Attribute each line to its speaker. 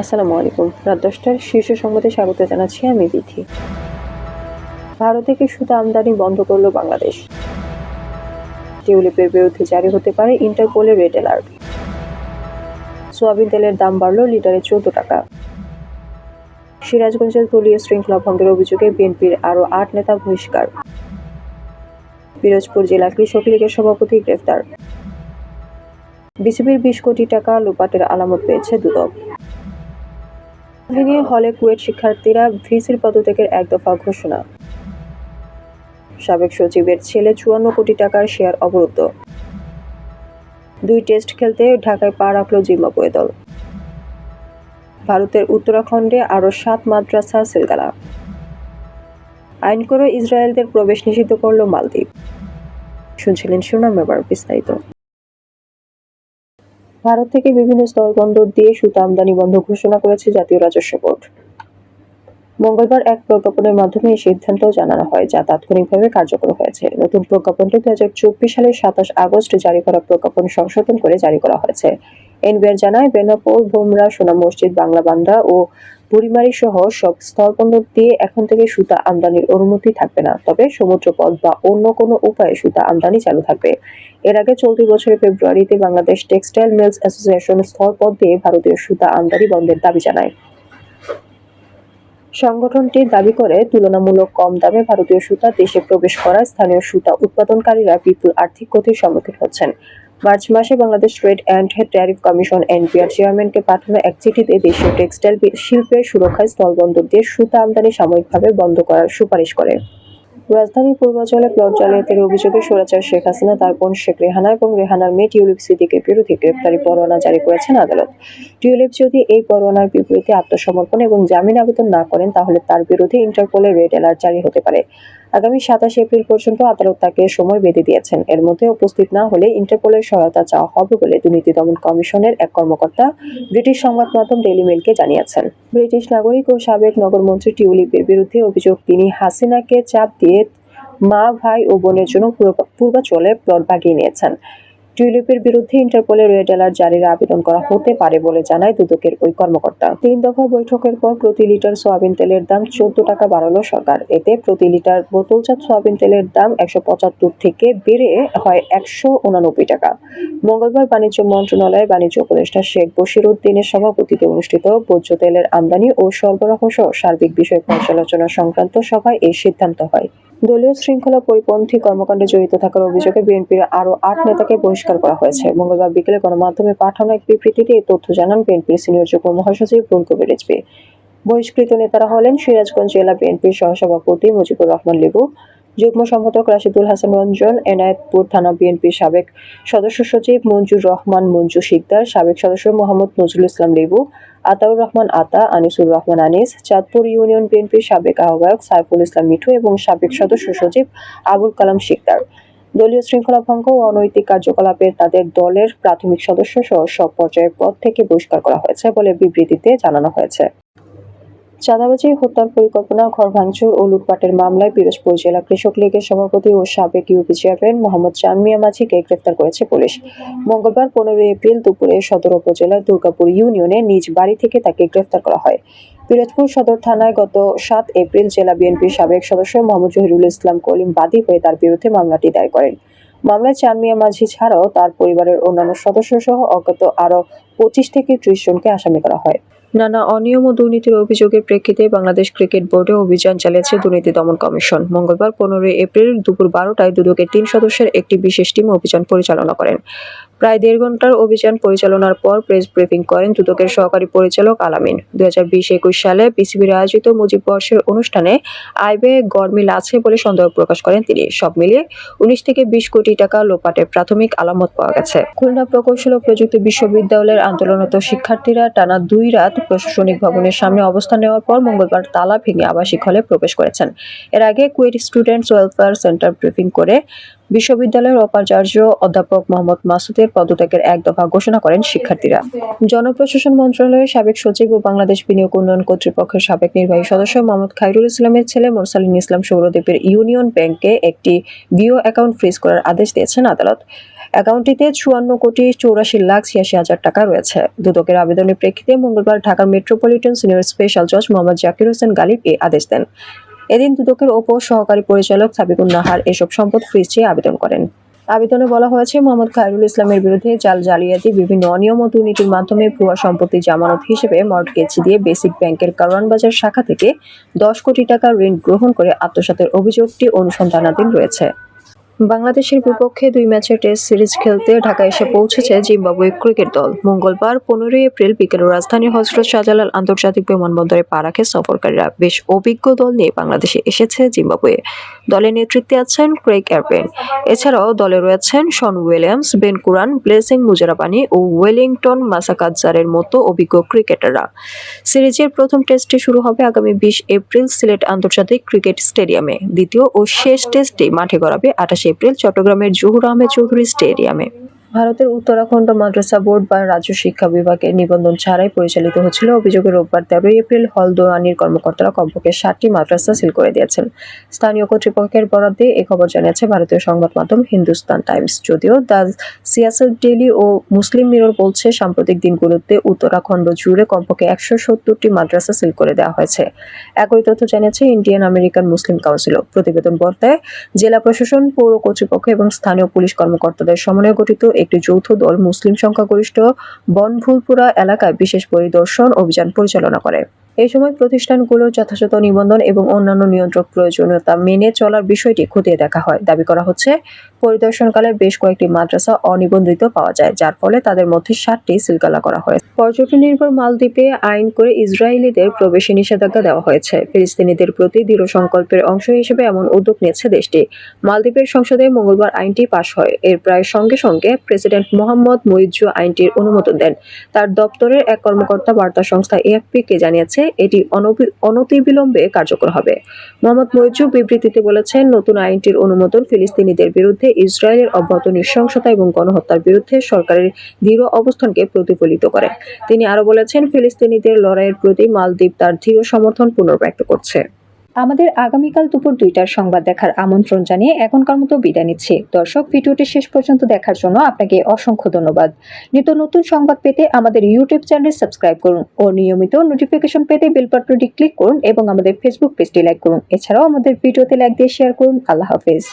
Speaker 1: আসসালামু আলাইকুম। রাত দশটার শীর্ষ সংবাদে স্বাগত জানাচ্ছি আমি বিথি ভারত থেকে সুতা আমদানি বন্ধ করল বাংলাদেশ। টিউলিপের বিরুদ্ধে জারি হতে পারে ইন্টারপোলের রেড অ্যালার্ট। সোয়াবিন তেলের দাম বাড়ল লিটারে চোদ্দ টাকা। সিরাজগঞ্জের দলীয় শৃঙ্খলা ভঙ্গের অভিযোগে বিএনপির আরও আট নেতা বহিষ্কার। পিরোজপুর জেলা কৃষক লীগের সভাপতি গ্রেফতার। বিসিবির বিশ কোটি টাকা লোপাটের আলামত পেয়েছে দুদক। ভেঙে হলে কুয়েট শিক্ষার্থীরা ভিসির পদত্যাগের এক দফা ঘোষণা। সাবেক সচিবের ছেলে চুয়ান্ন কোটি টাকার শেয়ার অবরুদ্ধ। দুই টেস্ট খেলতে ঢাকায় পা রাখল জিম্বাবুয়ে দল। ভারতের উত্তরাখণ্ডে আরও সাত মাদ্রাসা সিলগালা। আইন করে ইসরায়েলদের প্রবেশ নিষিদ্ধ করল মালদ্বীপ। শুনছিলেন শিরোনাম এবার বিস্তারিত। ভারত থেকে বিভিন্ন স্থলবন্দর দিয়ে সুতা আমদানি বন্ধ ঘোষণা করেছে জাতীয় রাজস্ব বোর্ড। মঙ্গলবার এক প্রজ্ঞাপনের মাধ্যমে এই সিদ্ধান্ত জানানো হয়, যা তাৎক্ষণিকভাবে কার্যকর হয়েছে। নতুন প্রজ্ঞাপনটি দু হাজার চব্বিশ সালের সাতাশ আগস্ট জারি করা প্রজ্ঞাপন সংশোধন করে জারি করা হয়েছে। এনবিআর জানায়, বেনাপোল, ভোমরা, সোনা মসজিদ, বাংলাবান্ধা ও বুড়িমারি সহ সব স্থলবন্দর দিয়ে এখন থেকে সুতা আমদানির অনুমতি থাকবে না। তবে সমুদ্রপথ বা অন্য কোনো উপায়ে সুতা আমদানি চালু থাকবে। এর আগে চলতি বছরের ফেব্রুয়ারিতে বাংলাদেশ টেক্সটাইল মিলস অ্যাসোসিয়েশন স্থলপথ দিয়ে ভারতীয় সুতা আমদানি বন্ধের দাবি জানায়। সংগঠনটি দাবি করে, তুলনামূলক কম দামে ভারতীয় সুতা দেশে প্রবেশ করায় স্থানীয় সুতা উৎপাদনকারীরা বিপুল আর্থিক ক্ষতির সম্মুখীন হচ্ছেন। মার্চ মাসে Bangladesh trade and tariff commission NPR চেয়ারম্যানকে পাঠানো এক চিঠিতে দেশীয় টেক্সটাইল শিল্পের সুরক্ষায় স্থলবন্দর দিয়ে সুতা আমদানি সাময়িকভাবে বন্ধ করার সুপারিশ করে। রাজধানীর পূর্বাঞ্চলে প্লট জালিয়াতির অভিযোগে স্বৈরাচার শেখ হাসিনা, তার বোন শেখ রেহানা এবং রেহানার মেয়ে টিউলিপ সিদ্দিকের বিরুদ্ধে গ্রেপ্তারি পরোয়ানা জারি করেছেন আদালত। টিউলিপ যদি এই পরোয়ানার বিপরীতে আত্মসমর্পণ এবং জামিন আবেদন না করেন, তাহলে তার বিরুদ্ধে ইন্টারপোলের রেড অ্যালার্ট জারি হতে পারে। আগামী সাতাশ এপ্রিল পর্যন্ত আদালত তাকে সময় বেঁধে দিয়েছেন। এর মধ্যে উপস্থিত না হলে ইন্টারপোলের সহায়তা চাওয়া হবে বলে দুর্নীতি দমন কমিশনের এক কর্মকর্তা ব্রিটিশ সংবাদ মাধ্যম ডেলি মেলকে জানিয়েছেন। ব্রিটিশ নাগরিক ও সাবেক নগরমন্ত্রী টিউলিপের বিরুদ্ধে অভিযোগ, তিনি হাসিনাকে চাপ দিয়ে মা, ভাই ও বোনের জন্য পূর্ব- পূর্বাচলে প্লট ভাগিয়ে নিয়েছেন। টিউলিপের বিরুদ্ধে ইন্টারপোলের রেড অ্যালার্ট জারির আবেদন করা হতে পারে বলে জানায় দুদকের ওই কর্মকর্তা। তিন দফা বৈঠকের পর প্রতি লিটার সোয়াবিন তেলের দাম চোদ্দ টাকা বাড়ালো সরকার। এতে প্রতি লিটার বোতলজাত সোয়াবিন তেলের দাম একশো পঁচাত্তর থেকে বেড়ে হয় একশো উনানব্বই টাকা। মঙ্গলবার বাণিজ্য মন্ত্রণালয়ের বাণিজ্য উপদেষ্টা শেখ বশির উদ্দিনের সভাপতিতে অনুষ্ঠিত ভোজ্য তেলের আমদানি ও সরবরাহ সহ সার্বিক বিষয় পর্যালোচনা সংক্রান্ত সভায় এই সিদ্ধান্ত হয়। দলীয় শৃঙ্খলা পরিপন্থী কর্মকাণ্ডে জড়িত থাকার অভিযোগে বিএনপির আরও আট নেতাকে বহিষ্কার করা হয়েছে। মঙ্গলবার বিকেলে গণমাধ্যমে পাঠানো এক বিবৃতিতে এই তথ্য জানান বিএনপির সিনিয়র যুগ্ম মহাসচিব রুল কবির বহিষ্কৃত নেতারা হলেন সিরাজগঞ্জ জেলা বিএনপির সহসভাপতি মুজিবুর রহমান লেবু যুগ্ম সম্পাদক রাশিদুল হাসান রঞ্জন, এনায়েতপুর থানা বিএনপির সাবেক সদস্য সচিব মঞ্জুর রহমান, মঞ্জু শিকদার, সাবেক সদস্য মোহাম্মদ নজরুল ইসলাম লেবু, আতাউর রহমান আতা, আনিসুর রহমান আনিস, চাঁদপুর ইউনিয়ন বিএনপির সাবেক আহ্বায়ক সাইফুল ইসলাম মিঠু এবং সাবেক সদস্য সচিব আবুল কালাম শিকদার। দলীয় শৃঙ্খলা ভঙ্গ ও অনৈতিক কার্যকলাপের তাদের দলের প্রাথমিক সদস্য সহ সব পর্যায়ের পদ থেকে বহিষ্কার করা হয়েছে বলে বিবৃতিতে জানানো হয়েছে। চাঁদাবাজি হত্যার পরিকল্পনা, ঘর ভাঙচুর ও লুটপাটের মামলায় পিরোজপুর জেলা কৃষক লীগের সভাপতি ও সাবেক ইউপি চেয়ারম্যান মোহাম্মদ চানমিয়া মাঝিকে গ্রেফতার করেছে পুলিশ। মঙ্গলবার পনেরোই এপ্রিল দুপুরে সদর উপজেলার দুর্গাপুর ইউনিয়নে নিজ বাড়ি থেকে তাকে গ্রেফতার করা হয়। পিরোজপুর সদর থানায় গত সাত এপ্রিল জেলা বিএনপির সাবেক সদস্য মোহাম্মদ জহিরুল ইসলাম কলিম বাদী হয়ে তার বিরুদ্ধে মামলাটি দায়ের করেন। মামলায় চানমিয়া মাঝি ছাড়াও তার পরিবারের অন্যান্য সদস্য সহ অজ্ঞাত আরও পঁচিশ থেকে ত্রিশ জনকে আসামি করা হয়। নানা অনিয়ম ও দুর্নীতির অভিযোগের প্রেক্ষিতে বাংলাদেশ ক্রিকেট বোর্ডে অভিযান চালিয়েছে দুর্নীতি দমন কমিশন। মঙ্গলবার পনেরোই এপ্রিল দুপুর বারোটায় দুদকের তিন সদস্যের একটি বিশেষ টিম অভিযান পরিচালনা করেন। প্রায় দেড় ঘণ্টার অভিযান পরিচালনার পর প্রেস ব্রিফিং করেন দুদকের সহকারী পরিচালক আলামিন। দু হাজার বিশ একুশ সালে বিসিবির আয়োজিত মুজিব বর্ষের অনুষ্ঠানে ব্যয়ে গরমিল আছে বলে সন্দেহ প্রকাশ করেন তিনি। সব মিলিয়ে উনিশ থেকে বিশ কোটি টাকা লোপাটের প্রাথমিক আলামত পাওয়া গেছে। খুলনা প্রকৌশল ও প্রযুক্তি বিশ্ববিদ্যালয়ের আন্দোলনরত শিক্ষার্থীরা টানা দুই রাত প্রশাসনিক ভবনের সামনে অবস্থান নেওয়ার পর মঙ্গলবার তালা ভেঙে আবাসিক হলে প্রবেশ করেছেন। এর আগে KUET students welfare centre briefing করে বিশ্ববিদ্যালয়ের উপাচার্য অধ্যাপক মোহাম্মদ মাসুদের পদত্যাগের এক দফা ঘোষণা করেন শিক্ষার্থীরা। জনপ্রশাসন মন্ত্রণালয়ের সাবেক সচিব ও বাংলাদেশ বিনিয়োগ উন্নয়ন কর্তৃপক্ষের সাবেক নির্বাহী সদস্য মোহাম্মদ খাইরুল ইসলামের ছেলে মোরসালিন ইসলাম সৌরদ্বীপের ইউনিয়ন ব্যাংকে একটি ভিও অ্যাকাউন্ট ফ্রিজ করার আদেশ দিয়েছেন আদালত। অ্যাকাউন্টটিতে চুয়ান্ন কোটি চৌরাশি লাখ ছিয়াশি হাজার টাকা রয়েছে। দুদকের আবেদনের প্রেক্ষিতে মঙ্গলবার ঢাকার মেট্রোপলিটন সিনিয়র স্পেশাল জজ মোহাম্মদ জাকির হোসেন গালিব এ আদেশ দেন। এদিন দুদকের ওপর সহকারী পরিচালক সাবিকুল নাহার এসব সম্পদ ফ্রিজ আবেদন করেন। আবেদনে বলা হয়েছে, মোহাম্মদ খায়রুল ইসলামের বিরুদ্ধে জাল জালিয়াতি, বিভিন্ন অনিয়ম ও দুর্নীতির মাধ্যমে ভুয়া সম্পত্তি জামানত হিসেবে মর্টগেজ দিয়ে বেসিক ব্যাংকের কারওয়ানবাজার শাখা থেকে দশ কোটি টাকা ঋণ গ্রহণ করে আত্মসাতের অভিযোগটি অনুসন্ধানাধীন রয়েছে। বাংলাদেশের বিপক্ষে দুই ম্যাচের টেস্ট সিরিজ খেলতে ঢাকা এসে পৌঁছেছে জিম্বাবুয়ে ক্রিকেট দল। মঙ্গলবার পনেরোই এপ্রিল বিকেলে রাজধানীর হজরত শাহজালাল আন্তর্জাতিক বিমানবন্দরে পা রাখে সফরকারীরা। বেশ অভিজ্ঞ দল নিয়ে বাংলাদেশে এসেছে জিম্বাবুয়ে। দলের নেতৃত্বে আছেন ক্রেগ এয়ারপেন এছাড়াও দলে রয়েছেন Sean Williams, Ben Curran, Blessing Muzarabani ও ওয়েলিংটন মাসাকাজ্জারের মতো অভিজ্ঞ ক্রিকেটাররা। সিরিজের প্রথম টেস্টটি শুরু হবে আগামী বিশ এপ্রিল সিলেট আন্তর্জাতিক ক্রিকেট স্টেডিয়ামে। দ্বিতীয় ও শেষ টেস্টটি মাঠে গড়াবে আঠাশে এপ্রিল চট্টগ্রামের জহুর আহমেদ চৌধুরী স্টেডিয়ামে। ভারতের উত্তরাখণ্ড মাদ্রাসা বোর্ড বা রাজ্য শিক্ষা বিভাগের নিবন্ধন ছাড়াই পরিচালিত হচ্ছিল অভিযোগে রোববার তেরোই এপ্রিল হলদোয়ানির কর্মকর্তারা কমপক্ষে ষাটটি মাদ্রাসা সিল করে দিয়েছেন। স্থানীয় কর্তৃপক্ষের বরাদ্দে এ খবর জানিয়েছে ভারতীয় সংবাদ মাধ্যম হিন্দুস্তান টাইমস। যদিও দ্য সিয়াসত ডেলি ও মুসলিম মিরর বলছে, সাম্প্রতিক দিনগুলোতে উত্তরাখণ্ড জুড়ে কমপক্ষে একশো সত্তরটি মাদ্রাসা সিল করে দেওয়া হয়েছে। একই তথ্য জানিয়েছে ইন্ডিয়ান আমেরিকান মুসলিম কাউন্সিল প্রতিবেদন বর্তায়, জেলা প্রশাসন, পৌর কর্তৃপক্ষ এবং স্থানীয় পুলিশ কর্মকর্তাদের সমন্বয়ে গঠিত একটি যৌথ দল মুসলিম সংখ্যাগরিষ্ঠ বনভুলপুরা এলাকায় বিশেষ পরিদর্শন অভিযান পরিচালনা করে। এই সময় প্রতিষ্ঠানগুলোর যথাযথ নিবন্ধন এবং অন্যান্য নিয়ন্ত্রক প্রয়োজনীয়তা মেনে চলার বিষয়টি খতিয়ে দেখা হয়। দাবি করা হচ্ছে পরিদর্শনকালে বেশ কয়েকটি মাদ্রাসা অনিবন্ধিত পাওয়া যায়, যার ফলে তাদের মধ্যে ষাটটি সিলগালা করা হয় পর্যটন নির্ভর মালদ্বীপে আইন করে ইসরায়েলিদের প্রবেশে নিষেধাজ্ঞা দেওয়া হয়েছে। ফিলিস্তিনিদের প্রতি দৃঢ় সংকল্পের অংশ হিসেবে এমন উদ্যোগ নিয়েছে দেশটি। মালদ্বীপের সংসদে মঙ্গলবার আইনটি পাশ হয়। এর প্রায় সঙ্গে সঙ্গে প্রেসিডেন্ট মোহাম্মদ মইজু আইনটির অনুমোদন দেন। তার দপ্তরের এক কর্মকর্তা বার্তা সংস্থা এএফপি কে জানিয়েছে, এটি অনতিবিলম্বে কার্যকর হবে। মোহাম্মদ মইজু বিবৃতিতে বলেছেন, নতুন আইনটির অনুমোদন ফিলিস্তিনিদের বিরুদ্ধে ইসরায়েলের অব্যাহত নৃশংসতা এবং গণহত্যার বিরুদ্ধে সরকারের দৃঢ় অবস্থানকে প্রতিফলিত করে। তিনি আরও বলেছেন, ফিলিস্তিনিদের লড়াইয়ের প্রতি মালদ্বীপ তার দৃঢ় সমর্থন পুনর্ব্যক্ত করছে।
Speaker 2: আমাদের আগামীকাল দুপুর দুইটার সংবাদ দেখার আমন্ত্রণ জানিয়ে এখনকার মতো বিদায় নিচ্ছি। দর্শক, ভিডিওটি শেষ পর্যন্ত দেখার জন্য আপনাকে অসংখ্য ধন্যবাদ। নিত্য নতুন সংবাদ পেতে আমাদের ইউটিউব চ্যানেল সাবস্ক্রাইব করুন ও নিয়মিত নোটিফিকেশন পেতে বেল বাটনটি ক্লিক করুন এবং আমাদের ফেসবুক পেজটি লাইক করুন। এছাড়াও আমাদের ভিডিওতে লাইক দিয়ে শেয়ার করুন। আল্লাহ হাফেজ।